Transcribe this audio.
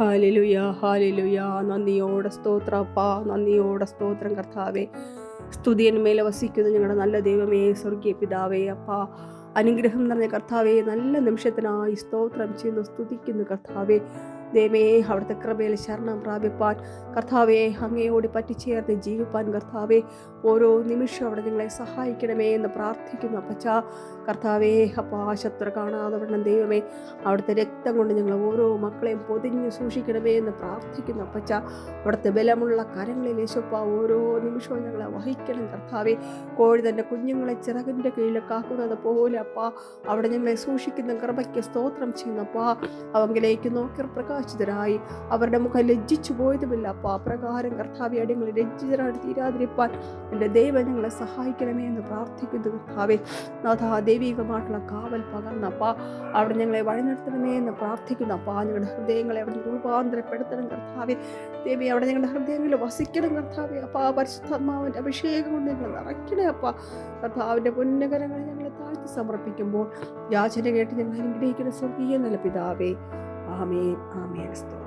Hallelujah hallelujah. നന്ദിയോടെ സ്തോത്രപ്പ നന്ദിയോടെ സ്തോത്രം കർത്താവേ. സ്തുതിയന്മേലെ വസിക്കുന്ന ഞങ്ങളുടെ നല്ല ദൈവമേ സ്വർഗീയ പിതാവേ അപ്പ. അനുഗ്രഹം നിറഞ്ഞ കർത്താവെ നല്ല നിമിഷത്തിനായി സ്തോത്രം ചെയ്യുന്നു സ്തുതിക്കുന്നു കർത്താവെ. ദൈവമേ അവിടുത്തെ കൃപയിൽ ശരണം പ്രാപിപ്പാൻ കർത്താവെ അങ്ങയോട് പറ്റിച്ചേർന്ന് ജീവിപ്പാൻ കർത്താവെ. ഓരോ നിമിഷവും അവിടെ നിങ്ങളെ സഹായിക്കണമേ എന്ന് പ്രാർത്ഥിക്കുന്നു അപ്പച്ച. കർത്താവേ അപ്പാ ശത്രു കാണാതെ വിടണം ദൈവമേ. അവിടുത്തെ രക്തം കൊണ്ട് ഞങ്ങൾ ഓരോ മക്കളെയും പൊതിഞ്ഞ് സൂക്ഷിക്കണമേ എന്ന് പ്രാർത്ഥിക്കുന്നു അപ്പച്ച. അവിടുത്തെ ബലമുള്ള കരങ്ങളിൽ യേശപ്പ ഓരോ നിമിഷവും ഞങ്ങളെ വഹിക്കണം കർത്താവെ. കോഴി തന്റെ കുഞ്ഞുങ്ങളെ ചിറകിന്റെ കീഴിൽ കാക്കുന്നത് പോലെ അപ്പ അവിടെ ഞങ്ങളെ സൂക്ഷിക്കുന്ന കൃപയ്ക്ക് സ്തോത്രം ചെയ്യുന്നപ്പാ അവങ്കിലേക്ക് നോക്കി പ്രകാശിതരായി. അവരുടെ മുഖം ലജ്ജിച്ചു പോയതുമില്ല. അപ്പ പ്രകാരം കർത്താവെ അടിയങ്ങൾ ലജ്ജിതരായിട്ട് തീരാതിരിപ്പാൻ എന്റെ ദൈവം ഞങ്ങളെ സഹായിക്കണമേ എന്ന് പ്രാർത്ഥിക്കുന്നു കർത്താവെ. നാഥ ദൈവികമായിട്ടുള്ള കാവൽ പകർന്നപ്പ അവിടെ ഞങ്ങളെ വഴി നടത്തണമേ എന്ന് പ്രാർത്ഥിക്കുന്നു. അപ്പ ഞങ്ങളുടെ ഹൃദയങ്ങളെ അവിടെ രൂപാന്തരപ്പെടുത്തണം കർത്താവെ. ദേവി അവിടെ ഞങ്ങളുടെ ഹൃദയങ്ങളിൽ വസിക്കണം കർത്താവെ. അപ്പാ പരിശുദ്ധാത്മാവിന്റെ അഭിഷേകം കൊണ്ട് ഞങ്ങൾ നിറയ്ക്കണേ അപ്പ. കർത്താവിന്റെ പുന്നകരങ്ങൾ ഞങ്ങളെ താഴ്ത്തി സമർപ്പിക്കുമ്പോൾ യാചന കേട്ട് ഞങ്ങൾ അനുഗ്രഹിക്കുന്ന സ്വർഗീയ നല്ല പിതാവേ. ആമേൻ ആമേൻ. സ്തോത്രം